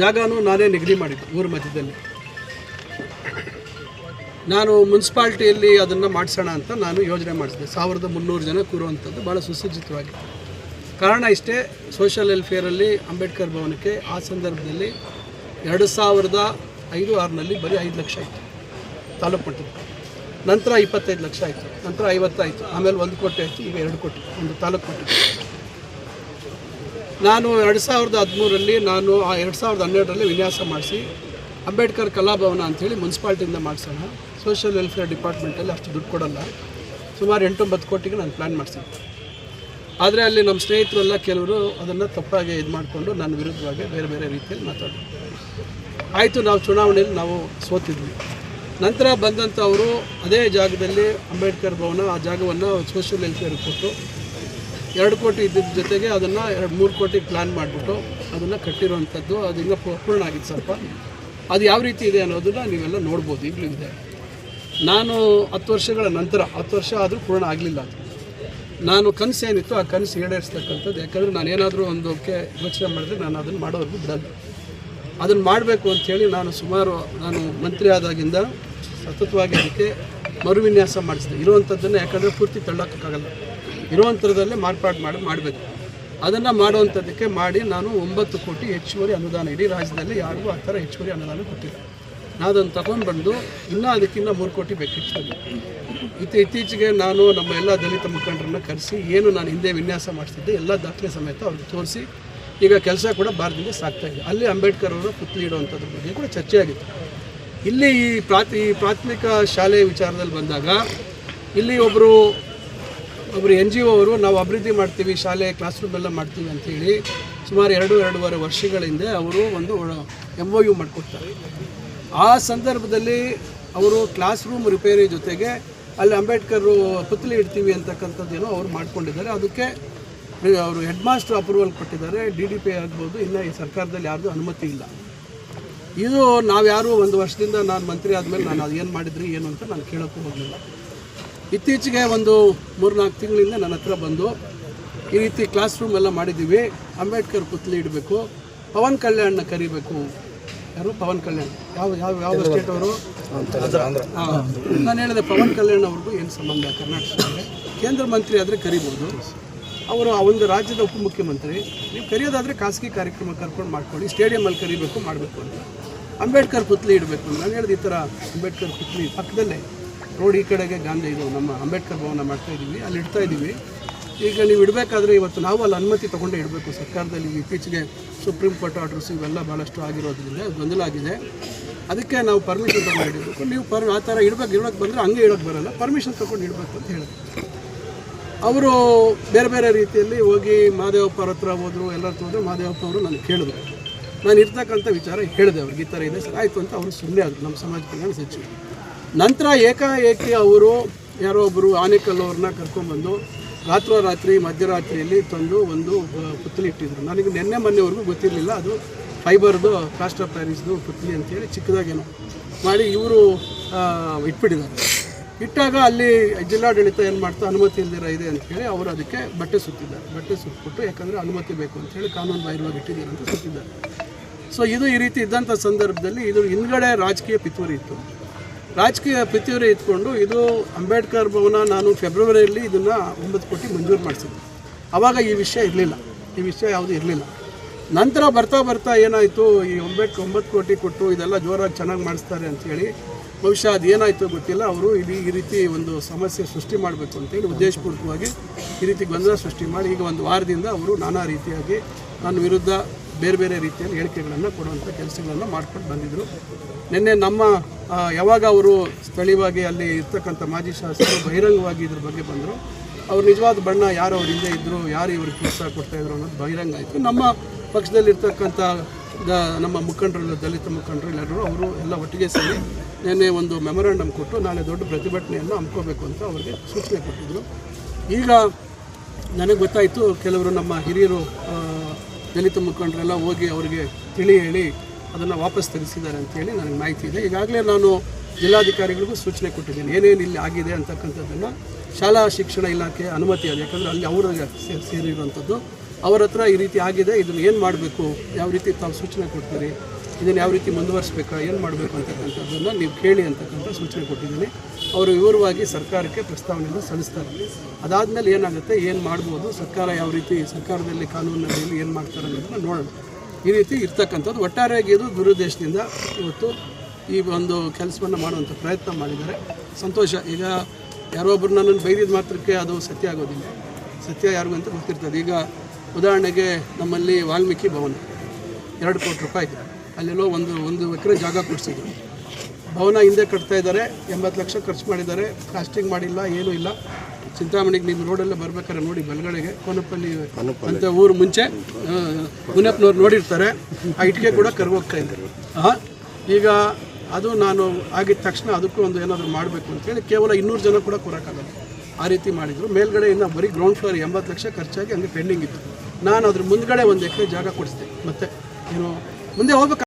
ಜಾಗನೂ ನಾನೇ ನಿಗದಿ ಮಾಡಿದ್ದು ಊರ ಮಧ್ಯದಲ್ಲಿ. ನಾನು ಮುನ್ಸಿಪಾಲ್ಟಿಯಲ್ಲಿ ಅದನ್ನು ಮಾಡಿಸೋಣ ಅಂತ ನಾನು ಯೋಜನೆ ಮಾಡಿಸಿದೆ ಸಾವಿರದ ಮುನ್ನೂರು ಜನ ಕೂರುವಂಥದ್ದು ಭಾಳ ಸುಸಜ್ಜಿತವಾಗಿ. ಕಾರಣ ಇಷ್ಟೇ ಸೋಷಿಯಲ್ ವೆಲ್ಫೇರಲ್ಲಿ ಅಂಬೇಡ್ಕರ್ ಭವನಕ್ಕೆ ಆ ಸಂದರ್ಭದಲ್ಲಿ ಎರಡು ಸಾವಿರದ ಐದು ಆರಿನಲ್ಲಿ ಬರೀ ಐದು ಲಕ್ಷ ಆಯಿತು ತಾಲೂಕು ಮಟ್ಟದ. ನಂತರ ಇಪ್ಪತ್ತೈದು ಲಕ್ಷ ಆಯಿತು. ನಂತರ ಐವತ್ತಾಯಿತು ಆಮೇಲೆ ಒಂದು ಕೋಟಿ ಆಯಿತು, ಈಗ ಎರಡು ಕೋಟಿ. ಒಂದು ತಾಲೂಕು ಮಟ್ಟದ. ನಾನು ಎರಡು ಸಾವಿರದ ಹದಿಮೂರಲ್ಲಿ ನಾನು ಆ ಎರಡು ಸಾವಿರದ ಹನ್ನೆರಡರಲ್ಲಿ ವಿನ್ಯಾಸ ಮಾಡಿಸಿ ಅಂಬೇಡ್ಕರ್ ಕಲಾಭವನ ಅಂಥೇಳಿ ಮುನ್ಸಿಪಾಲ್ಟಿಯಿಂದ ಮಾಡಿಸೋಣ. ಸೋಷಿಯಲ್ ವೆಲ್ಫೇರ್ ಡಿಪಾರ್ಟ್ಮೆಂಟಲ್ಲಿ ಅಷ್ಟು ದುಡ್ಡು ಕೊಡಲ್ಲ. ಸುಮಾರು ಎಂಟೊಂಬತ್ತು ಕೋಟಿಗೆ ನಾನು ಪ್ಲ್ಯಾನ್ ಮಾಡಿಸಿದ್ದೆ. ಆದರೆ ಅಲ್ಲಿ ನಮ್ಮ ಸ್ನೇಹಿತರೆಲ್ಲ ಕೆಲವರು ಅದನ್ನು ತಪ್ಪಾಗಿ ಇದು ಮಾಡಿಕೊಂಡು ನನ್ನ ವಿರುದ್ಧವಾಗಿ ಬೇರೆ ಬೇರೆ ರೀತಿಯಲ್ಲಿ ಮಾತಾಡಿದ್ರು. ಆಯಿತು, ನಾವು ಚುನಾವಣೆಯಲ್ಲಿ ನಾವು ಸೋತಿದ್ವಿ. ನಂತರ ಬಂದಂಥವರು ಅದೇ ಜಾಗದಲ್ಲಿ ಅಂಬೇಡ್ಕರ್ ಭವನ ಆ ಜಾಗವನ್ನು ಸೋಷಿಯಲ್ ವೆಲ್ಫೇರ್ ಕೊಟ್ಟು ಎರಡು ಕೋಟಿ ಇದ್ದಿದ್ದ ಜೊತೆಗೆ ಅದನ್ನು ಎರಡು ಮೂರು ಕೋಟಿ ಪ್ಲ್ಯಾನ್ ಮಾಡಿಬಿಟ್ಟು ಅದನ್ನು ಕಟ್ಟಿರುವಂಥದ್ದು ಅದು ಇನ್ನೂ ಪೂರ್ಣ ಆಗಿತ್ತು ಸ್ವಲ್ಪ. ಅದು ಯಾವ ರೀತಿ ಇದೆ ಅನ್ನೋದನ್ನು ನೀವೆಲ್ಲ ನೋಡ್ಬೋದು, ಈಗಲೂ ಇದೆ. ನಾನು ಹತ್ತು ವರ್ಷಗಳ ನಂತರ, ಹತ್ತು ವರ್ಷ ಆದರೂ ಪೂರ್ಣ ಆಗಲಿಲ್ಲ ನಾನು ಕನಸು ಏನಿತ್ತು ಆ ಕನಸು ಈಡೇರಿಸ್ತಕ್ಕಂಥದ್ದು. ಯಾಕಂದರೆ ನಾನು ಏನಾದರೂ ಒಂದಕ್ಕೆ ಯೋಚನೆ ಮಾಡಿದ್ರೆ ನಾನು ಅದನ್ನು ಮಾಡೋವರೆಗೂ ಬಿಡಲ್ಲ. ಅದನ್ನು ಮಾಡಬೇಕು ಅಂಥೇಳಿ ನಾನು ಸುಮಾರು ನಾನು ಮಂತ್ರಿ ಆದಾಗಿಂದ ಸತತವಾಗಿ ಅದಕ್ಕೆ ಮರುವಿನ್ಯಾಸ ಮಾಡಿಸಿದೆ. ಇರುವಂಥದ್ದನ್ನು ಯಾಕಂದರೆ ಪೂರ್ತಿ ತಳ್ಳೋಕ್ಕಾಗಲ್ಲ. ಇರುವಂಥದ್ದಲ್ಲೇ ಮಾರ್ಪಾಡು ಮಾಡಿ, ಮಾಡಬೇಕು. ಅದನ್ನು ಮಾಡುವಂಥದ್ದಕ್ಕೆ ಮಾಡಿ ನಾನು ಒಂಬತ್ತು ಕೋಟಿ ಹೆಚ್ಚುವರಿ ಅನುದಾನ ಇಡೀ ರಾಜ್ಯದಲ್ಲಿ ಯಾರಿಗೂ ಆ ಥರ ಹೆಚ್ಚುವರಿ ಅನುದಾನ ಕೊಟ್ಟಿಲ್ಲ. ನಾನು ಅದನ್ನು ತಗೊಂಡು ಬಂದು ಇನ್ನೂ ಅದಕ್ಕಿಂತ ಮೂರು ಕೋಟಿ ಬೇಕಿತ್ತು ನನಗೆ. ಇತ್ತ, ಇತ್ತೀಚೆಗೆ ನಾನು ನಮ್ಮ ಎಲ್ಲ ದಲಿತ ಮುಖಂಡರನ್ನ ಕರೆಸಿ ಏನು ನಾನು ಹಿಂದೆ ವಿನ್ಯಾಸ ಮಾಡಿಸ್ತಿದ್ದೆ ಎಲ್ಲ ದಾಖಲೆ ಸಮೇತ ಅವ್ರಿಗೆ ತೋರಿಸಿ ಈಗ ಕೆಲಸ ಕೂಡ ಭಾರತದಿಂದ ಸಾಕ್ತಾ ಇದೆ. ಅಲ್ಲಿ ಅಂಬೇಡ್ಕರ್ ಅವರ ಪುತ್ಲಿ ಇಡುವಂಥದ್ರ ಬಗ್ಗೆ ಕೂಡ ಚರ್ಚೆ ಆಗಿತ್ತು. ಇಲ್ಲಿ ಈ ಪ್ರಾಥಮಿಕ ಶಾಲೆ ವಿಚಾರದಲ್ಲಿ ಬಂದಾಗ ಇಲ್ಲಿ ಒಬ್ಬರು ಒಬ್ಬರು ಎನ್ ಜಿ ಒ ಅವರು, ನಾವು ಅಭಿವೃದ್ಧಿ ಮಾಡ್ತೀವಿ, ಶಾಲೆ ಕ್ಲಾಸ್ ರೂಮ್ ಎಲ್ಲ ಮಾಡ್ತೀವಿ ಅಂಥೇಳಿ ಸುಮಾರು ಎರಡು, ಎರಡೂವರೆ ವರ್ಷಗಳ ಹಿಂದೆ ಅವರು ಒಂದು ಎಂ ಒ ಯು ಮಾಡಿಕೊಡ್ತಾರೆ. ಆ ಸಂದರ್ಭದಲ್ಲಿ ಅವರು ಕ್ಲಾಸ್ ರೂಮ್ ರಿಪೇರಿ ಜೊತೆಗೆ ಅಲ್ಲಿ ಅಂಬೇಡ್ಕರ್ ಪುತ್ಲಿ ಇಡ್ತೀವಿ ಅಂತಕ್ಕಂಥದ್ದೇನೋ ಅವ್ರು ಮಾಡ್ಕೊಂಡಿದ್ದಾರೆ. ಅದಕ್ಕೆ ಅವರು ಹೆಡ್ ಮಾಸ್ಟರ್ ಅಪ್ರೂವಲ್ ಕೊಟ್ಟಿದ್ದಾರೆ. ಡಿ ಡಿ ಪಿ ಆಗ್ಬೋದು, ಇನ್ನು ಈ ಸರ್ಕಾರದಲ್ಲಿ ಯಾರ್ದು ಅನುಮತಿ ಇಲ್ಲ. ಇದು ನಾವು ಯಾರು ಒಂದು ವರ್ಷದಿಂದ ನಾನು ಮಂತ್ರಿ ಆದಮೇಲೆ ನಾನು ಅದು ಏನು ಮಾಡಿದ್ರಿ, ಏನು ಅಂತ ನಾನು ಕೇಳೋಕ್ಕೂ ಹೋಗಲಿಲ್ಲ. ಇತ್ತೀಚೆಗೆ ಒಂದು ಮೂರ್ನಾಲ್ಕು ತಿಂಗಳಿಂದ ನನ್ನ ಹತ್ರ ಬಂದು ಈ ರೀತಿ ಕ್ಲಾಸ್ ರೂಮ್ ಎಲ್ಲ ಮಾಡಿದ್ದೀವಿ. ಅಂಬೇಡ್ಕರ್ ಪುತ್ಲಿ ಇಡಬೇಕು. ಪವನ್ ಕಲ್ಯಾಣ್ನ ಕರಿಬೇಕು. ಯಾರು? ಪವನ್ ಕಲ್ಯಾಣ್. ಯಾವ ಯಾವ ಯಾವ ಸ್ಟೇಟ್ ಅವರು? ನಾನು ಹೇಳಿದೆ ಪವನ್ ಕಲ್ಯಾಣ್ ಅವ್ರಿಗೂ ಏನು ಸಂಬಂಧ? ಕರ್ನಾಟಕದಲ್ಲಿ. ಕೇಂದ್ರ ಮಂತ್ರಿ ಆದರೆ ಕರಿಬೋದು. ಅವರು ಆ ಒಂದು ರಾಜ್ಯದ ಉಪಮುಖ್ಯಮಂತ್ರಿ. ನೀವು ಕರೆಯೋದಾದರೆ ಖಾಸಗಿ ಕಾರ್ಯಕ್ರಮ ಕರ್ಕೊಂಡು ಮಾಡ್ಕೊಳ್ಳಿ. ಸ್ಟೇಡಿಯಮಲ್ಲಿ ಕರಿಬೇಕು ಮಾಡಬೇಕು ಅಂತ. ಅಂಬೇಡ್ಕರ್ ಪುತ್ಲಿ ಇಡಬೇಕು ನಾನು ಹೇಳಿದೆ ಈ ಥರ ಅಂಬೇಡ್ಕರ್ ಪುತ್ಲಿ ಪಕ್ಕದಲ್ಲೇ. ರೋಡ್ ಈ ಕಡೆಗೆ ಗಾಂಧಿ ಇದು ನಮ್ಮ ಅಂಬೇಡ್ಕರ್ ಭವನ ಮಾಡ್ತಾ ಇದ್ದೀವಿ, ಅಲ್ಲಿ ಇಡ್ತಾ ಇದ್ದೀವಿ. ಈಗ ನೀವು ಇಡಬೇಕಾದ್ರೆ ಇವತ್ತು ನಾವು ಅಲ್ಲಿ ಅನುಮತಿ ತೊಗೊಂಡೇ ಇಡಬೇಕು. ಸರ್ಕಾರದಲ್ಲಿ ಇತ್ತೀಚೆಗೆ ಸುಪ್ರೀಂ ಕೋರ್ಟ್ ಆರ್ಡರ್ಸ್ ಇವೆಲ್ಲ ಭಾಳಷ್ಟು ಆಗಿರೋದ್ರಿಂದ ಗೊಂದಲ ಆಗಿದೆ. ಅದಕ್ಕೆ ನಾವು ಪರ್ಮಿಷನ್ ತೊಗೊಂಡು ಇಡಬೇಕು. ನೀವು ಪರ್, ಆ ಥರ ಇಡಬೇಕು. ಇಡೋಕ್ಕೆ ಬಂದರೆ ಹಂಗೆ ಇಡೋಕ್ಕೆ ಬರಲ್ಲ. ಪರ್ಮಿಷನ್ ತೊಗೊಂಡು ಇಡಬೇಕು ಅಂತ ಹೇಳಿ ಅವರು ಬೇರೆ ಬೇರೆ ರೀತಿಯಲ್ಲಿ ಹೋಗಿ ಮಹದೇವಪ್ಪ ಅವ್ರ ಹತ್ರ ಹೋದರು ಎಲ್ಲರ ಮಹದೇವಪ್ಪ ಮಾದೇವಪ್ಪ ಅವರು ನನಗೆ ಕೇಳಿದ್ರು. ನಾನು ಇರ್ತಕ್ಕಂಥ ವಿಚಾರ ಹೇಳಿದೆ ಅವ್ರಿಗೆ. ಈ ಥರ ಇದೆ ಸರ್, ಆಯಿತು ಅಂತ ಅವರು ಸುಮ್ಮನೆ ಆದರು. ನಮ್ಮ ಸಮಾಜ ಕಲ್ಯಾಣ ಸಚಿವರು. ನಂತರ ಏಕಾಏಕಿ ಅವರು ಯಾರೋ ಒಬ್ಬರು ಆನೇಕಲ್ ಅವ್ರನ್ನ ಕರ್ಕೊಂಡ್ಬಂದು ರಾತ್ರೋರಾತ್ರಿ, ಮಧ್ಯರಾತ್ರಿಯಲ್ಲಿ ತಂದು ಒಂದು ಪುತ್ತಲಿ ಇಟ್ಟಿದ್ರು. ನನಗೆ ನಿನ್ನೆ ಮೊನ್ನೆವರೆಗೂ ಗೊತ್ತಿರಲಿಲ್ಲ. ಅದು ಫೈಬರ್ದು, ಪ್ಲಾಸ್ಟರ್ ಪ್ಯಾರಿಸ್ದು ಪುತ್ಲಿ ಅಂತೇಳಿ ಚಿಕ್ಕದಾಗೇನೋ ಮಾಡಿ ಇವರು ಇಟ್ಬಿಟ್ಟಿದ್ದಾರೆ. ಇಟ್ಟಾಗ ಅಲ್ಲಿ ಜಿಲ್ಲಾಡಳಿತ ಏನು ಮಾಡ್ತಾ, ಅನುಮತಿ ಇಲ್ದಿರ ಇದೆ ಅಂತೇಳಿ ಅವರು ಅದಕ್ಕೆ ಬಟ್ಟೆ ಸುತ್ತಿದ್ದಾರೆ. ಬಟ್ಟೆ ಸುತ್ತಿಬಿಟ್ಟು ಯಾಕಂದರೆ ಅನುಮತಿ ಬೇಕು ಅಂತೇಳಿ ಕಾನೂನು ಬಾಹಿರವಾಗಿ ಇಟ್ಟಿದ್ದೀರ ಅಂತ ಸುತ್ತಿದ್ದಾರೆ. ಸೊ ಇದು ಈ ರೀತಿ ಇದ್ದಂಥ ಸಂದರ್ಭದಲ್ಲಿ ಇದು ಹಿಂದ್ಗಡೆ ರಾಜಕೀಯ ಪಿತೂರಿ ಇತ್ತು. ರಾಜಕೀಯ ಪಿತೂರಿ ಇಟ್ಕೊಂಡು ಇದು ಅಂಬೇಡ್ಕರ್ ಭವನ ನಾನು ಫೆಬ್ರವರಿಯಲ್ಲಿ ಇದನ್ನು ಒಂಬತ್ತು ಕೋಟಿ ಮಂಜೂರು ಮಾಡಿಸಿದ್ದೆ. ಆವಾಗ ಈ ವಿಷಯ ಇರಲಿಲ್ಲ. ಈ ವಿಷಯ ಯಾವುದೂ ಇರಲಿಲ್ಲ. ನಂತರ ಬರ್ತಾ ಬರ್ತಾ ಏನಾಯಿತು, ಈ ಒಂಬತ್ತು ಒಂಬತ್ತು ಕೋಟಿ ಕೊಟ್ಟು ಇದೆಲ್ಲ ಜೋರಾಗಿ ಚೆನ್ನಾಗಿ ಮಾಡಿಸ್ತಾರೆ ಅಂಥೇಳಿ ಬಹುಶಃ ಅದು ಏನಾಯಿತು ಗೊತ್ತಿಲ್ಲ. ಅವರು ಇಲ್ಲಿ ಈ ರೀತಿ ಒಂದು ಸಮಸ್ಯೆ ಸೃಷ್ಟಿ ಮಾಡಬೇಕು ಅಂತೇಳಿ ಉದ್ದೇಶಪೂರ್ವಕವಾಗಿ ಈ ರೀತಿ ಗೊಂದಲ ಸೃಷ್ಟಿ ಮಾಡಿ ಈಗ ಒಂದು ವಾರದಿಂದ ಅವರು ನಾನಾ ರೀತಿಯಾಗಿ ನನ್ನ ವಿರುದ್ಧ ಬೇರೆ ಬೇರೆ ರೀತಿಯಲ್ಲಿ ಹೇಳಿಕೆಗಳನ್ನು ಕೊಡುವಂಥ ಕೆಲಸಗಳನ್ನು ಮಾಡ್ಕೊಂಡು ಬಂದಿದ್ದರು ನಿನ್ನೆ ನಮ್ಮ ಯಾವಾಗ ಅವರು ಸ್ಥಳೀಯವಾಗಿ ಅಲ್ಲಿ ಇರ್ತಕ್ಕಂಥ ಮಾಜಿ ಶಾಸಕರು ಬಹಿರಂಗವಾಗಿ ಇದ್ರ ಬಗ್ಗೆ ಬಂದರು. ಅವ್ರು ನಿಜವಾದ ಬಣ್ಣ ಯಾರು ಅವ್ರ ಹಿಂದೆ ಇದ್ದರು ಯಾರು ಇವ್ರಿಗೆ ಕೆಲಸ ಕೊಡ್ತಾಯಿದ್ರು ಅನ್ನೋದು ಬಹಿರಂಗ ಆಯಿತು. ನಮ್ಮ ಪಕ್ಷದಲ್ಲಿರ್ತಕ್ಕಂಥ ನಮ್ಮ ಮುಖಂಡರು, ದಲಿತ ಮುಖಂಡರು ಎಲ್ಲರೂ ಅವರು ಎಲ್ಲ ಒಟ್ಟಿಗೆ ಸೇರಿ ನಿನ್ನೆ ಒಂದು ಮೆಮೊರಾಂಡಮ್ ಕೊಟ್ಟು ನಾಳೆ ದೊಡ್ಡ ಪ್ರತಿಭಟನೆಯನ್ನು ಹಮ್ಕೋಬೇಕು ಅಂತ ಅವರಿಗೆ ಸೂಚನೆ ಕೊಟ್ಟಿದ್ದರು ಈಗ ನನಗೆ ಗೊತ್ತಾಯಿತು ಕೆಲವರು ನಮ್ಮ ಹಿರಿಯರು ದಲಿತ ಮುಖಂಡರೆಲ್ಲ ಹೋಗಿ ಅವರಿಗೆ ತಿಳಿ ಹೇಳಿ ಅದನ್ನು ವಾಪಸ್ ತೆಗೆಸಿದ್ದಾರೆ ಅಂತೇಳಿ ನನಗೆ ಮಾಹಿತಿ ಇದೆ. ಈಗಾಗಲೇ ನಾನು ಜಿಲ್ಲಾಧಿಕಾರಿಗಳಿಗೂ ಸೂಚನೆ ಕೊಟ್ಟಿದ್ದೀನಿ. ಏನೇನು ಇಲ್ಲಿ ಆಗಿದೆ ಅಂತಕ್ಕಂಥದ್ದನ್ನು ಶಾಲಾ ಶಿಕ್ಷಣ ಇಲಾಖೆ ಅನುಮತಿ ಇದೆ. ಯಾಕಂದರೆ ಅಲ್ಲಿ ಅವರ ಸೇರಿರುವಂಥದ್ದು. ಅವರ ಹತ್ರ ಈ ರೀತಿ ಆಗಿದೆ. ಇದನ್ನು ಏನು ಮಾಡಬೇಕು? ಯಾವ ರೀತಿ ತಾವು ಸೂಚನೆ ಕೊಡ್ತೀರಿ? ಇದನ್ನು ಯಾವ ರೀತಿ ಮುಂದುವರಿಸಬೇಕು, ಏನು ಮಾಡಬೇಕು ಅಂತಕ್ಕಂಥದ್ದನ್ನು ನೀವು ಕೇಳಿ ಅಂತಕ್ಕಂಥ ಸೂಚನೆ ಕೊಟ್ಟಿದ್ದೀನಿ. ಅವರು ವಿವರವಾಗಿ ಸರ್ಕಾರಕ್ಕೆ ಪ್ರಸ್ತಾವನೆಯನ್ನು ಸಲ್ಲಿಸ್ತಾರೆ. ಅದಾದಮೇಲೆ ಏನಾಗುತ್ತೆ, ಏನು ಮಾಡ್ಬೋದು, ಸರ್ಕಾರ ಯಾವ ರೀತಿ ಸರ್ಕಾರದಲ್ಲಿ ಕಾನೂನಿನಲ್ಲಿ ಏನು ಮಾಡ್ತಾರೆ ಅನ್ನೋದನ್ನು ನೋಡೋಣ. ಈ ರೀತಿ ಇರ್ತಕ್ಕಂಥದ್ದು. ಒಟ್ಟಾರೆಯಾಗಿ ಇದು ದುರುದ್ದೇಶದಿಂದ ಇವತ್ತು ಈ ಒಂದು ಕೆಲಸವನ್ನು ಮಾಡುವಂಥ ಪ್ರಯತ್ನ ಮಾಡಿದ್ದಾರೆ. ಸಂತೋಷ. ಈಗ ಯಾರೋ ಒಬ್ಬರು ನನ್ನನ್ನು ಬೈದಿದ ಮಾತ್ರಕ್ಕೆ ಅದು ಸತ್ಯ ಆಗೋದಿಲ್ಲ. ಸತ್ಯ ಯಾರಿಗೂ ಅಂತ ಗೊತ್ತಿರ್ತದೆ. ಈಗ ಉದಾಹರಣೆಗೆ ನಮ್ಮಲ್ಲಿ ವಾಲ್ಮೀಕಿ ಭವನ. ಎರಡು ಕೋಟಿ ರೂಪಾಯಿ ಇದೆ. ಅಲ್ಲೆಲ್ಲೋ ಒಂದು ಒಂದು ಎಕರೆ ಜಾಗ ಕೊಡಿಸಿದ್ರು. ಭವನ ಹಿಂದೆ ಕಟ್ತಾ ಇದ್ದಾರೆ ಎಂಬತ್ತು ಲಕ್ಷ ಖರ್ಚು ಮಾಡಿದ್ದಾರೆ. ಕಾಸ್ಟಿಂಗ್ ಮಾಡಿಲ್ಲ ಏನೂ ಇಲ್ಲ. ಚಿಂತಾಮಣಿಗೆ ನಿಮ್ಮ ರೋಡಲ್ಲೇ ಬರ್ಬೇಕಾದ್ರೆ ನೋಡಿ ಬಲಗಡೆಗೆ ಕೋನಪ್ಪಲ್ಲಿ ಅಂತ ಊರು ಮುಂಚೆ ಮುನಪ್ಪನವ್ರು ನೋಡಿರ್ತಾರೆ. ಆ ಇಟ್ಟಿಗೆ ಕೂಡ ಕರ್ಗೋಗ್ತಾ ಇದ್ದಾರೆ ಹಾಂ ಈಗ ಅದು ನಾನು ಆಗಿದ ತಕ್ಷಣ ಅದಕ್ಕೂ ಒಂದು ಏನಾದರೂ ಮಾಡಬೇಕು ಅಂತೇಳಿ ಕೇವಲ ಇನ್ನೂರು ಜನ ಕೂಡ ಕೊಡೋಕ್ಕಾಗಲ್ಲ ಆ ರೀತಿ ಮಾಡಿದರು. ಮೇಲ್ಗಡೆ ಇನ್ನು ಬರೀ ಗ್ರೌಂಡ್ ಫ್ಲೋರ್ ಎಂಬತ್ತು ಲಕ್ಷ ಖರ್ಚಾಗಿ ಹಂಗೆ ಪೆಂಡಿಂಗ್ ಇತ್ತು. ನಾನು ಅದ್ರ ಮುಂದ್ಗಡೆ ಒಂದು ಎಕರೆ ಜಾಗ ಕೊಡಿಸಿದೆ. ಮತ್ತೆ ಏನು ಮುಂದೆ ಹೋಗ್ಬೇಕು